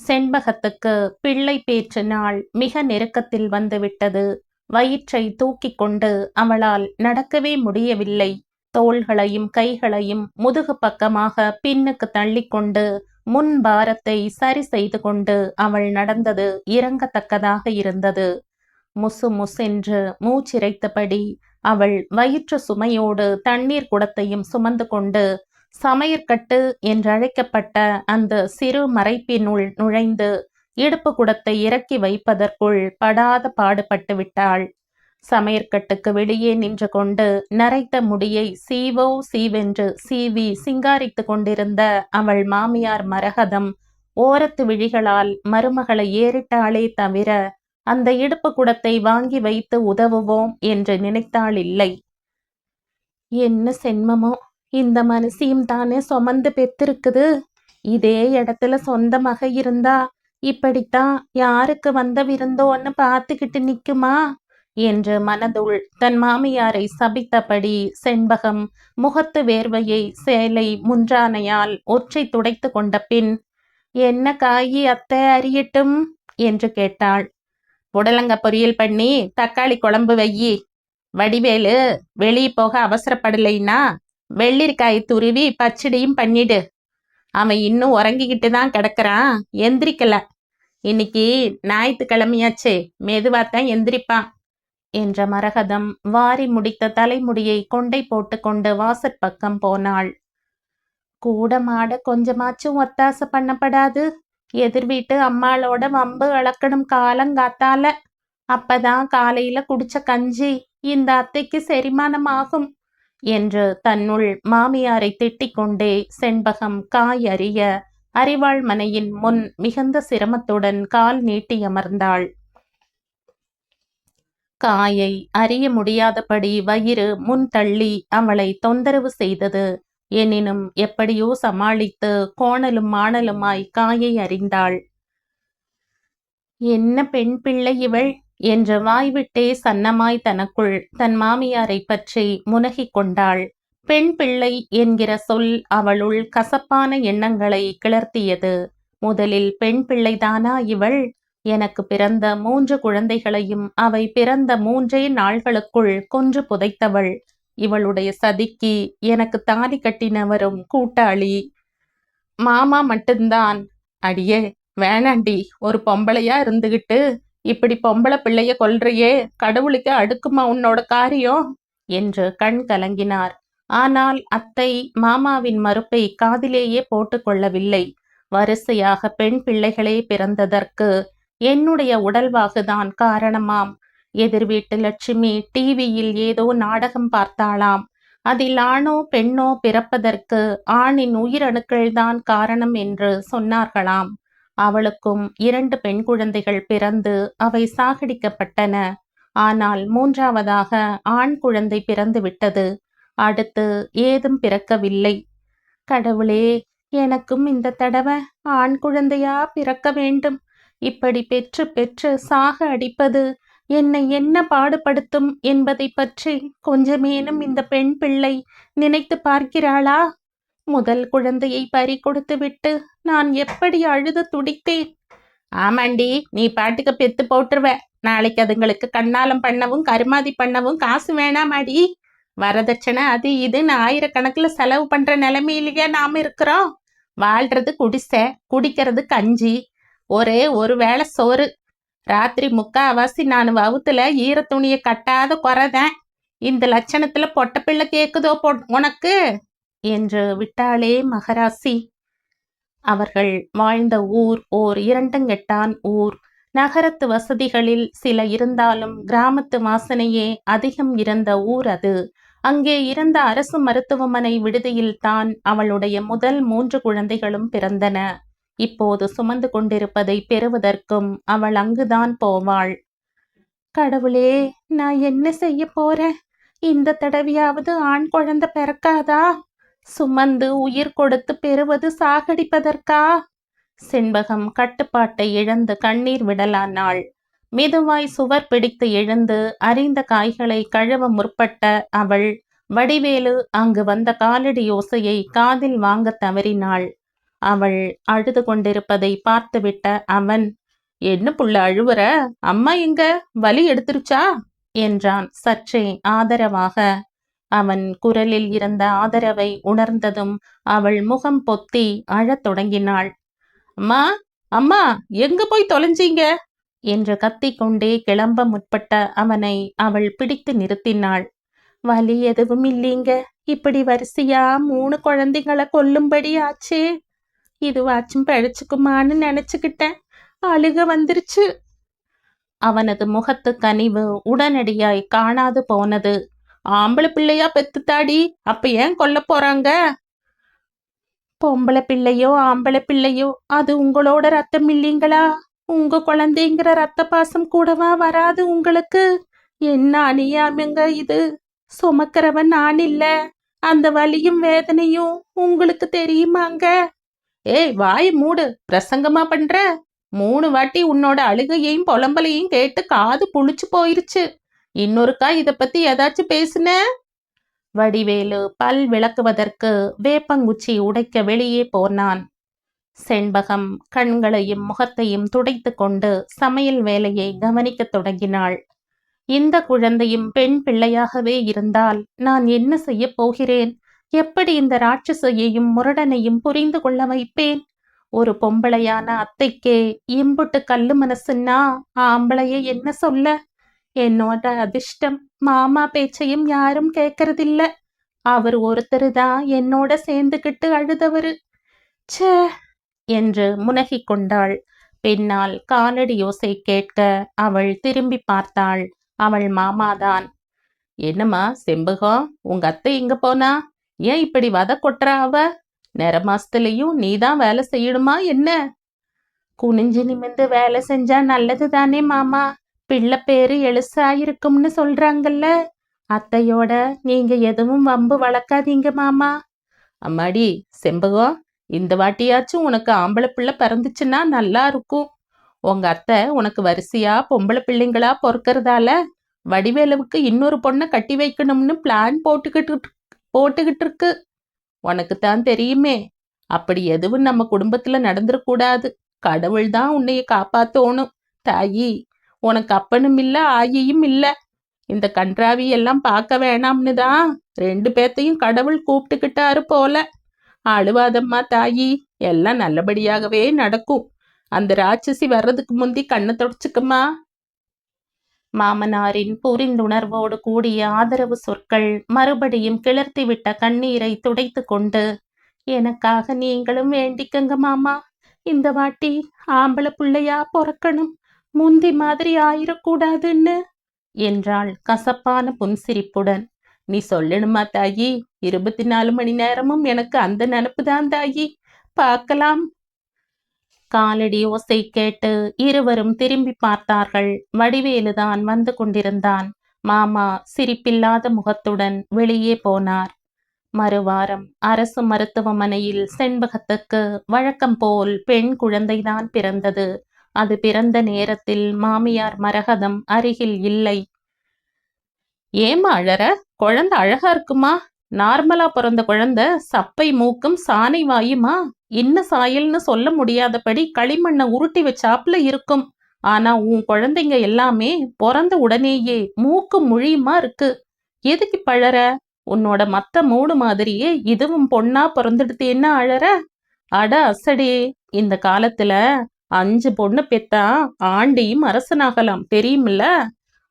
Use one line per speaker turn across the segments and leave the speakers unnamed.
செண்பகத்துக்கு பிள்ளை பேற்று நாள் மிக நெருக்கத்தில் வந்துவிட்டது. வயிற்றை தூக்கிக் கொண்டு அவளால் நடக்கவே முடியவில்லை. தோள்களையும் கைகளையும் முதுகு பக்கமாக பின்னுக்கு தள்ளிக்கொண்டு முன் பாரத்தை சரி செய்து கொண்டு அவள் நடந்தது இறங்கத்தக்கதாக இருந்தது. முசு முசென்று மூச்சிரைத்தபடி அவள் வயிற்று சுமையோடு தண்ணீர் குடத்தையும் சுமந்து கொண்டு சமையற்கட்டு என்றழைக்கப்பட்ட அந்த சிறு மறைப்பினுள் நுழைந்து இடுப்பு குடத்தை இறக்கி வைப்பதற்குள் படாத பாடுபட்டு விட்டாள். சமையற்கட்டுக்கு வெளியே நின்று கொண்டு நரைத்த முடியை சீவோ சீவென்று சீவி சிங்காரித்து கொண்டிருந்த அவள் மாமியார் மரகதம் ஓரத்து விழிகளால் மருமகளை ஏறிட்டாளே தவிர அந்த இடுப்பு குடத்தை வாங்கி வைத்து உதவுவோம் என்று நினைத்தாள் இல்லை. என்ன சென்மமோ? இந்த மனசியும் தானே சுமந்து பெத்திருக்குது இதே இடத்துல சொந்தமாக இருந்தா இப்படித்தான் யாருக்கு வந்த விருந்தோன்னு பார்த்துக்கிட்டு நிக்குமா? என்று மனதுள் தன் மாமியாரை சபித்தபடி செண்பகம் முகத்து வேர்வையை சேலை முன்றானையால் ஒற்றை துடைத்து கொண்ட பின் என்ன காயி அத்தை அறியட்டும் என்று கேட்டாள். புடலங்க பொரியல் பண்ணி தக்காளி குழம்பு வையி. வடிவேலு வெளியே போக அவசரப்படலைன்னா வெள்ளிக்காய் துருவி பச்சடியும் பண்ணிடு. அவன் இன்னும் உறங்கிக்கிட்டு தான் கிடக்குறான். எந்திரிக்கல. இன்னைக்கு ஞாயிற்றுக்கிழமையாச்சே. மெதுவாத்தான் எந்திரிப்பான் என்ற மரகதம் வாரி முடித்த தலைமுடியை கொண்டை போட்டு கொண்டு வாசற்பக்கம் போனாள். கூட மாட கொஞ்சமாச்சும் ஒத்தாசை பண்ணப்படாது. எதிர் வீட்டு அம்மாளோட வம்பு அளக்கணும் காலங்காத்தால அப்பதான் காலையில குடிச்ச கஞ்சி இந்த அத்தைக்கு செரிமானம் ஆகும் என்று தன்னுள் மாமியாரை திட்டிக் கொண்டே செண்பகம் காய் அறிய அறிவாள் மனையின் முன் மிகுந்த சிரமத்துடன் கால் நீட்டி அமர்ந்தாள். காயை அறிய முடியாதபடி வயிறு முன் தள்ளி அவளை தொந்தரவு செய்தது. எனினும் எப்படியோ சமாளித்து கோணலும் மாணலுமாய் காயை அறிந்தாள். என்ன பெண் பிள்ளை இவள்? என்று வாய்விட்டே சன்னமாய் தனக்குள் தன் மாமியாரை பற்றி முனகிக் கொண்டாள். பெண் பிள்ளை என்கிற சொல் அவளுள் கசப்பான எண்ணங்களை கிளர்த்தியது. முதலில் பெண் பிள்ளைதானா இவள்? எனக்கு பிறந்த மூன்று குழந்தைகளையும் அவை பிறந்த மூன்றே நாள்களுக்குள் கொன்று புதைத்தவள். இவளுடைய சதிக்கு எனக்கு தாலி கட்டினவரும் கூட்டாளி. மாமா மட்டும்தான். அடியே வேணாண்டி ஒரு பொம்பளையா இருந்துகிட்டு இப்படி பொம்பளை பிள்ளைய கொல்றியே கடவுளுக்கு அடுக்குமா உன்னோட காரியம்? என்று கண் கலங்கினார். ஆனால் அத்தை மாமாவின் மறுப்பை காதிலேயே போட்டுக்கொள்ளவில்லை வரிசையாக பெண் பிள்ளைகளே பிறந்ததற்கு என்னுடைய உடல்வாகுதான் காரணமாம். எதிர் வீட்டு லட்சுமி டிவியில் ஏதோ நாடகம் பார்த்தாளாம். அதில் ஆணோ பெண்ணோ பிறப்பதற்கு ஆணின் உயிரணுக்கள்தான் காரணம் என்று சொன்னார்களாம். அவளுக்கும் இரண்டு பெண் குழந்தைகள் பிறந்து அவை சாகடிக்கப்பட்டன. ஆனால் மூன்றாவதாக ஆண் குழந்தை பிறந்து விட்டது அடுத்து ஏதும் பிறக்கவில்லை. கடவுளே எனக்கும் இந்த தடவை ஆண் குழந்தையா பிறக்க வேண்டும். இப்படி பெற்று பெற்று சாக அடிப்பது என்னை என்ன பாடுபடுத்தும் என்பதை பற்றி கொஞ்சமேனும் இந்த பெண் பிள்ளை நினைத்து பார்க்கிறாளா? முதல் குழந்தையை பறி கொடுத்து விட்டு நான் எப்படி அழுது துடித்தேன்? ஆமாண்டி நீ பாட்டுக்கு பெத்து போட்டுருவ. நாளைக்கு அதுங்களுக்கு கண்ணாலம் பண்ணவும் கருமாதி பண்ணவும் காசு வேணாமாடி. வரதட்சணை அது இதுன்னு ஆயிரக்கணக்கில் செலவு பண்ற நிலைமையிலேயே நாம இருக்கிறோம். வாழ்றது குடிசை குடிக்கிறது கஞ்சி. ஒரே ஒரு வேளை சோறு. ராத்திரி முக்காவாசி நான் வவுத்துல ஈர துணியை கட்டாத குறைதேன் இந்த லட்சணத்துல பொட்டப்பிள்ளை கேக்குதோ பொ உனக்கு? என்று விட்டாளே மகராசி. அவர்கள் வாழ்ந்த ஊர் ஓர் இரண்டங்கெட்டான் ஊர். நகரத்து வசதிகளில் சில இருந்தாலும் கிராமத்து வாசனையே அதிகம் இருந்த ஊர் அது. அங்கே இருந்த அரசு மருத்துவமனை விடுதியில் தான் அவளுடைய முதல் மூன்று குழந்தைகளும் பிறந்தன. இப்போது சுமந்து கொண்டிருப்பதை பெறுவதற்கும் அவள் அங்குதான் போவாள். கடவுளே நான் என்ன செய்ய போறேன்? இந்த தடவையாவது ஆண் குழந்தை பிறக்காதா? சுமந்து உயிர் கொடுத்து பெறுவது சாகடிப்பதற்கா? செண்பகம் கட்டுப்பாட்டை இழந்து கண்ணீர் விடலானாள் மெதுவாய் சுவர் பிடித்து எழுந்து அறிந்த காய்களை கழுவ முற்பட்ட அவள் வடிவேலு அங்கு வந்த காலடி யோசையை காதில் வாங்கத் தவறினாள் அவள் அழுது கொண்டிருப்பதை பார்த்துவிட்ட அவன் என்ன புள்ள அழுவுற? அம்மா எங்க? வலி எடுத்துருச்சா என்றான் சற்றே ஆதரவாக. அவன் குரலில் இருந்த ஆதரவை உணர்ந்ததும் அவள் முகம் பொத்தி அழத் தொடங்கினாள். அம்மா அம்மா எங்க போய் தொலைஞ்சீங்க? என்று கத்திக்கொண்டே கிளம்ப முற்பட்ட அவனை அவள் பிடித்து நிறுத்தினாள். வலி எதுவும் இல்லைங்க. இப்படி வரிசையா மூணு குழந்தைங்களை கொல்லும்படி ஆச்சே. இதுவாச்சும் பிழைச்சுக்குமான்னு நினைச்சுக்கிட்டேன். அழுக வந்துருச்சு. அவனது முகத்து கனிவு உடனடியாய் காணாது போனது. ஆம்பளை பிள்ளையா பெத்துத்தாடி அப்ப ஏன் கொல்ல போறாங்க? பொம்பளை பிள்ளையோ ஆம்பளை பிள்ளையோ அது உங்களோட ரத்தம் இல்லைங்களா? உங்க குழந்தைங்கிற ரத்த பாசம் கூடவா வராது உங்களுக்கு? என்ன அநியாயங்க இது? சுமக்கிறவன் நான் இல்ல. அந்த வலியும் வேதனையும் உங்களுக்கு தெரியுமாங்க? ஏய் வாய் மூடு. பிரசங்கமா பண்ற? மூணு வாட்டி உன்னோட அழுகையையும் புலம்பலையும் கேட்டு காது புளிச்சு போயிருச்சு. இன்னொருக்கா இதை பத்தி ஏதாச்சும் பேசுன? வடிவேலு பல் விளக்குவதற்கு வேப்பங்குச்சி உடைக்க வெளியே போனான். செண்பகம் கண்களையும் முகத்தையும் துடைத்து கொண்டு சமையல் வேலையை கவனிக்கத் தொடங்கினாள். இந்த குழந்தையும் பெண் பிள்ளையாகவே இருந்தால் நான் என்ன செய்யப் போகிறேன்? எப்படி இந்த ராட்சசையையும் முரடனையும் புரிந்து கொள்ள வைப்பேன்? ஒரு பொம்பளையான அத்தைக்கே இம்புட்டு கல்லு மனசுன்னா ஆம்பளைய என்ன சொல்ல? என்னோட அதிர்ஷ்டம் மாமா பேச்சையும் யாரும் கேட்கறதில்ல அவர் ஒருத்தர் தான் என்னோட சேர்ந்துகிட்டு அழுதவரு. ச்சே! என்று முனகிக் கொண்டாள். பின்னால் காலடி யோசை கேட்க அவள் திரும்பி பார்த்தாள். அவள் மாமாதான். என்னம்மா செம்பகம் உங்க அத்தை எங்க போனா? ஏன் இப்படி வத கொட்டுறா அவ? நிற மாசத்துலயும் நீதான் வேலை செய்யணுமா என்ன? குனிஞ்சு நிமிந்து வேலை செஞ்சா நல்லது தானே மாமா. பிள்ளை பேரு எழுசா இருக்கும்னு சொல்றாங்கல்ல. அத்தையோட நீங்க எதுவும் வம்பு வளர்க்காதீங்க மாமா. அம்மாடி செம்பகம் இந்த வாட்டியாச்சும் உனக்கு ஆம்பளை பிள்ளை பிறந்துச்சுன்னா நல்லா இருக்கும். உங்க அத்தை உனக்கு வரிசையா பொம்பளை பிள்ளைங்களா பொறுக்கறதால வடிவேலுவுக்கு இன்னொரு பொண்ணை கட்டி வைக்கணும்னு பிளான் போட்டுக்கிட்டு போட்டுக்கிட்டு இருக்கு. உனக்கு தான் தெரியுமே அப்படி எதுவும் நம்ம குடும்பத்துல நடந்துடக்கூடாது கடவுள் தான் உன்னைய காப்பாத்தோணும். தாயி. உனக்கு அப்பனும் இல்ல ஆயியும் இல்ல. இந்த கன்றாவி எல்லாம் பார்க்க வேணாம்னு தான். ரெண்டு பேத்தையும் கடவுள் கூப்பிட்டுக்கிட்டாரு போல. அழுவாதம்மா தாயி எல்லாம் நல்லபடியாகவே நடக்கும். அந்த ராட்சசி வர்றதுக்கு முந்தி கண்ணை தொடச்சுக்குமா மாமனாரின் புரிந்துணர்வோடு கூடிய ஆதரவு சொற்கள் மறுபடியும் கிளர்த்திவிட்ட கண்ணீரை துடைத்து கொண்டு எனக்காக நீங்களும் வேண்டிக்கங்க மாமா. இந்த வாட்டி ஆம்பளை பிள்ளையா பொறக்கணும். முந்தி மாதிரி ஆயிரக்கூடாதுன்னு? என்றாள் கசப்பான புன்சிரிப்புடன். நீ சொல்லணுமா தாயி? இருபத்தி நாலு மணி நேரமும் எனக்கு அந்த நினப்பு தான் தாயி. பார்க்கலாம். காலடி ஓசை கேட்டு இருவரும் திரும்பி பார்த்தார்கள். வடிவேலுதான் வந்து கொண்டிருந்தான். மாமா சிரிப்பில்லாத முகத்துடன் வெளியே போனார். மறுவாரம் அரசு மருத்துவமனையில் செண்பகத்துக்கு வழக்கம் போல் பெண் குழந்தைதான் பிறந்தது. அது பிறந்த நேரத்தில் மாமியார் மரகதம் அருகில் இல்லை. ஏமா அழற? குழந்தை அழகா இருக்குமா? நார்மலா பிறந்த குழந்தை சப்பை மூக்கும் சாணை வாயுமா? இன்ன சாயல்னு சொல்ல முடியாதபடி களிமண்ணை உருட்டி வச்சாப்புல இருக்கும். ஆனா உன் குழந்தைங்க எல்லாமே பிறந்த உடனேயே மூக்கு முழியுமா இருக்கு. எதுக்கு பழற உன்னோட மத்த மூணு மாதிரியே இதுவும் பொண்ணா பிறந்துடுத்தேன்னா அழற? அட அசடே! இந்த காலத்துல அஞ்சு பொண்ணு பெத்தா ஆண்டியும் அரசனாகலாம். தெரியுமில்ல?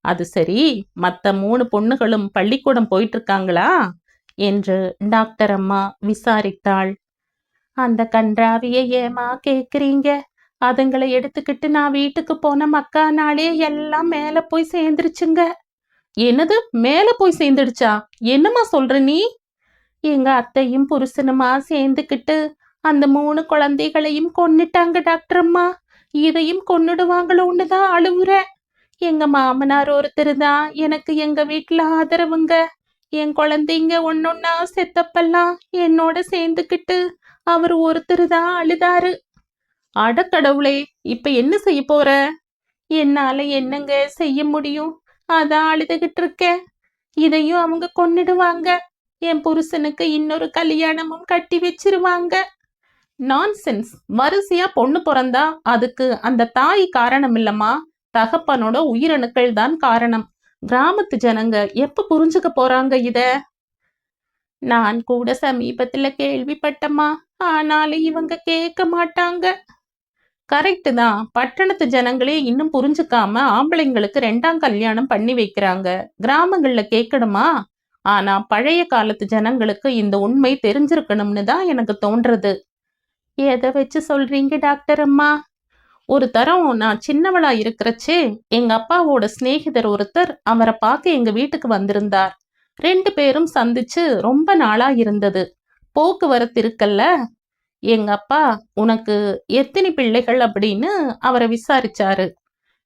அது சரி மத்த மூணு பொண்ணுகளும் பள்ளிக்கூடம் போயிட்டு இருக்காங்களா என்று டாக்டர் அம்மா விசாரித்தாள். அந்த கன்றாவிய ஏமா கேக்குறீங்க? அதுங்களை எடுத்துக்கிட்டு நான் வீட்டுக்கு போன மக்கா நாளே எல்லாம் மேல போய் சேர்ந்துருச்சுங்க. என்னது? மேல போய் சேர்ந்துடுச்சா? என்னம்மா சொல்ற நீ? எங்க அத்தையும் புருஷனுமா சேர்ந்துக்கிட்டு அந்த மூணு குழந்தைகளையும் கொன்னுட்டாங்க டாக்டர் அம்மா. இதையும் கொன்னுடுவாங்களோன்னு தான் அழுவுற. எங்க மாமனார் ஒருத்தர் தான் எனக்கு எங்க வீட்டுல ஆதரவுங்க. என் குழந்தைங்க ஒன்னொன்னா செத்தப்பெல்லாம் என்னோட சேர்ந்துக்கிட்டு அவர் ஒருத்தர் தான் அழுதாரு. அடக்கடவுளே இப்ப என்ன செய்ய போற? என்னால என்னங்க செய்ய முடியும்? அதான் அழுதுகிட்டு இருக்கேன் இதையும் அவங்க கொன்னிடுவாங்க. என் புருஷனுக்கு இன்னொரு கல்யாணமும் கட்டி வச்சிருவாங்க. நான்சென்ஸ் வரிசையா பொண்ணு பிறந்தா அதுக்கு அந்த தாய் காரணம் இல்லம்மா தகப்பனோட உயிரணுக்கள் தான் காரணம். கிராமத்து ஜனங்க எப்ப புரிஞ்சுக்க போறாங்க இத? நான் கூட சமீபத்துல கேள்விப்பட்டம்மா. ஆனாலும் இவங்க கேட்க மாட்டாங்க. கரெக்டு தான். பட்டணத்து ஜனங்களே இன்னும் புரிஞ்சுக்காம ஆம்பளைங்களுக்கு ரெண்டாம் கல்யாணம் பண்ணி வைக்கிறாங்க. கிராமங்கள்ல கேட்கணுமா? ஆனா பழைய காலத்து ஜனங்களுக்கு இந்த உண்மை தெரிஞ்சிருக்கணும்னு தான் எனக்கு தோன்றது. எதை வச்சு சொல்றீங்க டாக்டர் அம்மா? ஒரு தரம் நான் சின்னவளா இருக்கிறச்சே எங்க அப்பாவோட சிநேகிதர் ஒருத்தர் அவரை பார்க்க எங்க வீட்டுக்கு வந்திருந்தார். ரெண்டு பேரும் சந்திச்சு ரொம்ப நாளா இருந்தது. போக்குவரத்து இருக்கல்ல? எங்க அப்பா உனக்கு எத்தனை பிள்ளைகள்? அப்படின்னு அவரை விசாரிச்சாரு.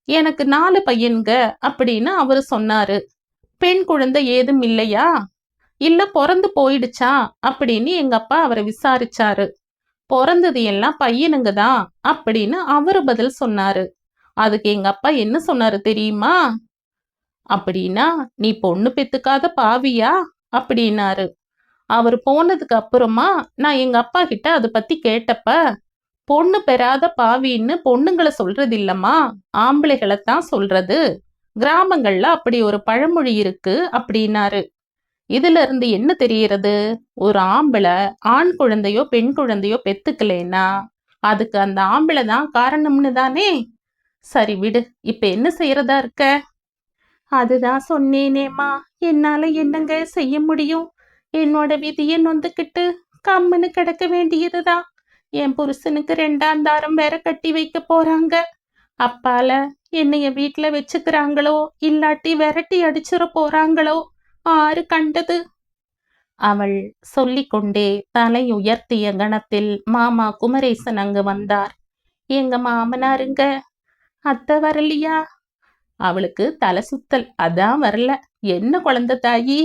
எனக்கு நாலு பையன்க அப்படின்னு அவரு சொன்னாரு. பெண் குழந்தை ஏதும் இல்லையா? இல்ல பிறந்து போயிடுச்சா? அப்படின்னு எங்க அப்பா அவரை விசாரிச்சாரு. பிறந்தது எல்லாம் பையனுங்க தான் அப்படின்னு அவரு பதில் சொன்னாரு. அதுக்கு எங்க அப்பா என்ன சொன்னாரு தெரியுமா? அப்படின்னா நீ பொண்ணு பெத்துக்காத பாவியா? அப்படின்னாரு. அவர் போனதுக்கு அப்புறமா நான் எங்க அப்பா கிட்ட அதை பத்தி கேட்டப்ப பொண்ணு பெறாத பாவின்னு பொண்ணுங்களை சொல்றது இல்லம்மா ஆம்பளைகளை தான் சொல்றது. கிராமங்கள்ல அப்படி ஒரு பழமொழி இருக்கு அப்படின்னாரு. இதுல இருந்து என்ன தெரியறது ஒரு ஆம்பளை ஆண் குழந்தையோ பெண் குழந்தையோ பெத்துக்கலைன்னா அதுக்கு அந்த ஆம்பளை தான் காரணம்னு தானே? சரி விடு இப்ப என்ன செய்யறதா இருக்க? அதுதான் சொன்னேனேம்மா. என்னால என்னங்க செய்ய முடியும்? என்னோட விதியை நொந்துக்கிட்டு கம்முன்னு கிடக்க வேண்டியதுதான். என் புருஷனுக்கு ரெண்டாம் தாரம் வேற கட்டி வைக்க போறாங்க. அப்பால என்னைய வீட்டுல வச்சுக்கிறாங்களோ இல்லாட்டி விரட்டி அடிச்சிட போறாங்களோ ஆறு கண்டது? அவள் சொல்லிக்கொண்டே தலை உயர்த்திய கணத்தில் மாமா குமரேசன் அங்கு வந்தார். எங்க மாமனாருங்க அத்தை வரலையா? அவளுக்கு தலை சுத்தல். அதான் வரல. என்ன குழந்தை தாயி?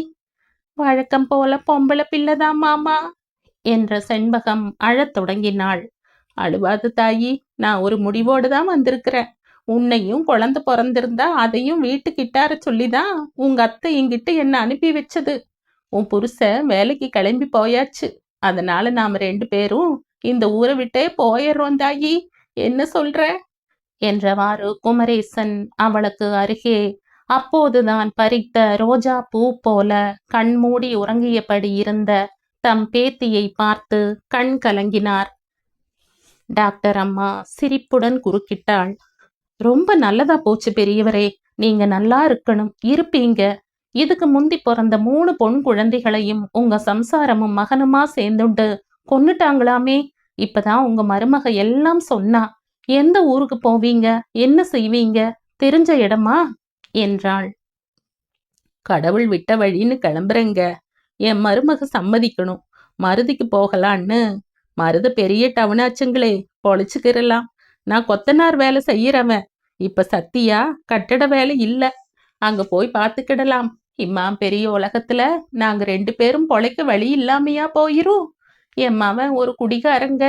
வழக்கம் போல பொம்பளை பிள்ளைதான் மாமா என்ற செண்பகம் அழத் தொடங்கினாள். அழுவாது தாயி நான் ஒரு முடிவோடு தான் வந்திருக்கிறேன். உன்னையும் குழந்தை பிறந்திருந்தா அதையும் வீட்டுக்கிட்டார சொல்லிதான் உங்க அத்தை என்கிட்ட என்ன அனுப்பி வச்சது? உன் புருஷன் வேலைக்கு கிளம்பி போயாச்சு. அதனால நாம ரெண்டு பேரும் இந்த ஊரை விட்டே போயிடுறோம் தாயி. என்ன சொல்ற? என்றவாறு குமரேசன் அவளுக்கு அருகே அப்போதுதான் பறித்த ரோஜா பூ போல கண்மூடி உறங்கியபடி இருந்த தம் பேத்தியை பார்த்து கண் கலங்கினார். டாக்டர் அம்மா சிரிப்புடன் குறுக்கிட்டாள். ரொம்ப நல்லதா போச்சு பெரியவரே. நீங்க நல்லா இருக்கணும். இருப்பீங்க. இதுக்கு முந்தி பிறந்த மூணு பொன் குழந்தைகளையும் உங்க சம்சாரமும் மகனுமா சேர்ந்துண்டு கொன்னுட்டாங்களாமே. இப்பதான் உங்க மருமக எல்லாம் சொன்னா எந்த ஊருக்கு போவீங்க? என்ன செய்வீங்க? தெரிஞ்ச இடமா? என்றாள். கடவுள் விட்ட வழின்னு கிளம்புறேங்க. என் மருமக சம்மதிக்கணும். மருதிக்கு போகலான்னு. மருது பெரிய டவுனாச்சுங்களே பொழைச்சுக்கிறலாம் நான் கொத்தனார் வேலை செய்யறவன். இப்ப சத்தியா கட்டட வேலை இல்ல. அங்க போய் பார்த்துக்கிடலாம் இம்மா பெரிய உலகத்துல நாங்க ரெண்டு பேரும் பொழைக்க வழி இல்லாமையா போயிரும். என் மவன் ஒரு குடிகாரங்க.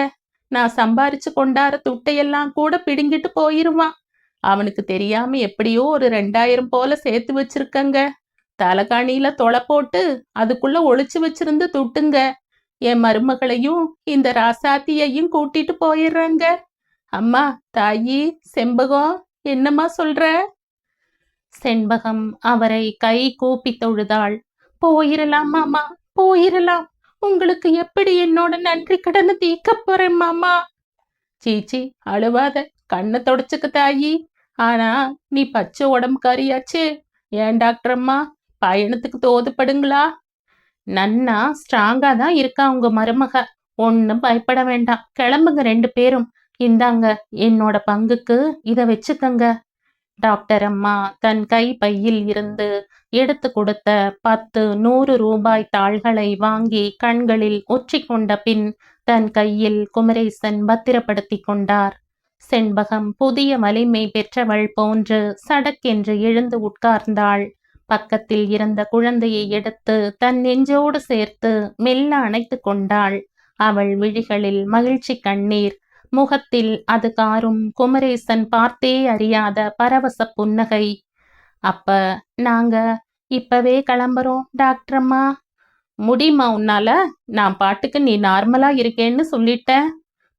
நான் சம்பாரிச்சு கொண்டார துட்டையெல்லாம் கூட பிடுங்கிட்டு போயிருவான். அவனுக்கு தெரியாம எப்படியோ ஒரு ரெண்டாயிரம் போல சேர்த்து வச்சிருக்கங்க. தலைகாணியில தொலை போட்டு அதுக்குள்ள ஒளிச்சு வச்சிருந்து துட்டுங்க. என் மருமகளையும் இந்த ராசாத்தியையும் கூட்டிட்டு போயிடுறேங்க. அம்மா தாயி செண்பகம் என்னம்மா சொல்ற? செண்பகம் அவரை கை கூப்பி தொழுதாள். போயிரலாம் மாமா போயிரலாம். உங்களுக்கு எப்படி என்னோட நன்றி கடனை தீக்க போறேன் மாமா? சீச்சி அழுவாத. கண்ணை தொடச்சுக்க தாயி. ஆனா நீ பச்சை உடம்புக்காரியாச்சு. ஏன் டாக்டர் அம்மா? பயணத்துக்கு தோதுப்படுங்களா? நன்னா ஸ்ட்ராங்கா தான் இருக்கா உங்க மருமக. ஒன்னும் பயப்பட வேண்டாம். கிளம்புங்க ரெண்டு பேரும். இந்தாங்க என்னோட பங்குக்கு இதை வச்சுக்கங்க. டாக்டர் அம்மா தன் கை பையில் இருந்து எடுத்து கொடுத்த பத்து நூறு ரூபாய் தாள்களை வாங்கி கண்களில் ஒற்றிக்கொண்ட பின் தன் கையில் குமரேசன் பத்திரப்படுத்தி கொண்டார். செண்பகம் புதிய வலிமை பெற்றவள் போன்று சடக்கென்று எழுந்து உட்கார்ந்தாள். பக்கத்தில் இருந்த குழந்தையை எடுத்து தன் நெஞ்சோடு சேர்த்து மெல்ல அணைத்து கொண்டாள். அவள் விழிகளில் மகிழ்ச்சி கண்ணீர் முகத்தில் அது காரும் குமரேசன் பார்த்தே அறியாத பரவச புன்னகை. அப்ப நாங்க இப்பவே கிளம்புறோம் டாக்டர் அம்மா. முடியுமா உன்னால? நான் பாட்டுக்கு நீ நார்மலா இருக்கேன்னு சொல்லிட்ட.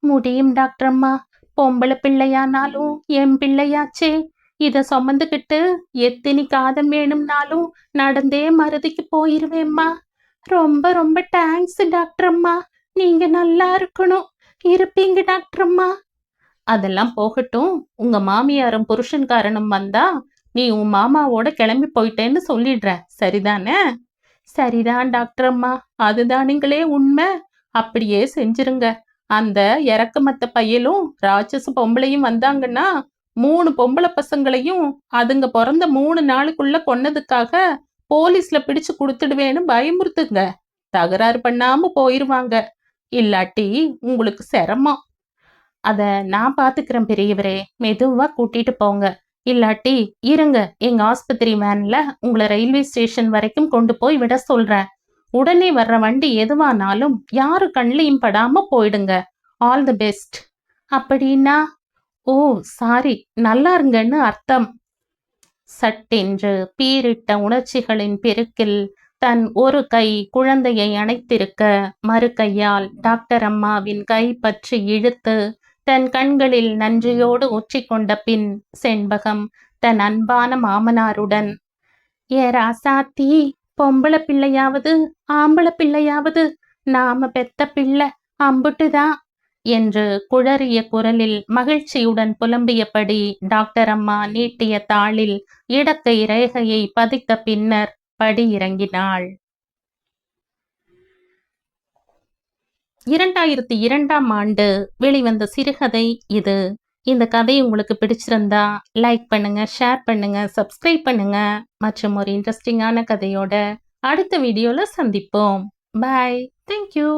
முடியும் டாக்டர் அம்மா. பொம்பளை பிள்ளையானாலும் என் பிள்ளையாச்சே. இத சுமந்துக்கிட்டு எத்தினி காதம் வேணும்னாலும் நடந்தே மருதிக்கு போயிருவேம்மா. ரொம்ப ரொம்ப தேங்க்ஸ் டாக்டர் அம்மா. நீங்க நல்லா இருக்கணும். இருப்பீங்க டாக்டர் அம்மா. அதெல்லாம் போகட்டும். உங்க மாமியாரும் புருஷன்காரனும் வந்தா நீ உன் மாமாவோட கிளம்பி போயிட்டேன்னு சொல்லிடுற சரிதானே? சரிதான் டாக்டர் அம்மா. அதுதானுங்களே உண்மை. அப்படியே செஞ்சிருங்க. அந்த இறக்கமத்த பையலும் ராட்சச பொம்பளையும் வந்தாங்கன்னா மூணு பொம்பளை பசங்களையும் அதுங்க பிறந்த மூணு நாளுக்குள்ள கொன்னதுக்காக போலீஸ்ல பிடிச்சு கொடுத்துடுவேன்னு பயமுறுத்துங்க. தகராறு பண்ணாம போயிருவாங்க. இல்லாட்டி உங்களுக்கு சிரமம். அத நான் பாத்துக்கிறேன் பெரியவரே மெதுவா கூட்டிட்டு போங்க. இல்லாட்டி இருங்க எங்க ஆஸ்பத்திரி வேன்ல உங்களை ரயில்வே ஸ்டேஷன் வரைக்கும் கொண்டு போய் விட சொல்றேன். உடனே வர்ற வண்டி எதுவானாலும் யாரு கண்லையும் படாம போயிடுங்க. ஆல் தி பெஸ்ட் அப்படின்னா ஓ சாரி நல்லா இருங்கன்னு அர்த்தம். சட்டென்று பீரிட்ட உணர்ச்சிகளின் பெருக்கில் தன் ஒரு கை குழந்தையை அணைத்திருக்க மறு கையால் டாக்டர் அம்மாவின் கை பற்றி இழுத்து தன் கண்களில் நன்றியோடு கொண்ட பின் செண்பகம் தன் அன்பான மாமனாருடன் ஏ ராசாத்தி பொம்பளை பிள்ளையாவது ஆம்பளை பிள்ளையாவது நாம பெத்த பிள்ளை அம்புட்டுதான் என்று குழறிய குரலில் மகிழ்ச்சியுடன் புலம்பியபடி டாக்டர் அம்மா நீட்டிய தாளில் இடக்கை ரேகையை பதித்த பின்னர் படி இறங்கினாள். இரண்டாயிரத்தி இரண்டாம் ஆண்டு வெளிவந்த சிறுகதை இது. இந்த கதை உங்களுக்கு பிடிச்சிருந்தா லைக் பண்ணுங்க ஷேர் பண்ணுங்க சப்ஸ்கிரைப் பண்ணுங்க. மற்றும் ஒரு இன்ட்ரெஸ்டிங்கான கதையோட அடுத்த வீடியோல சந்திப்போம். Bye thank you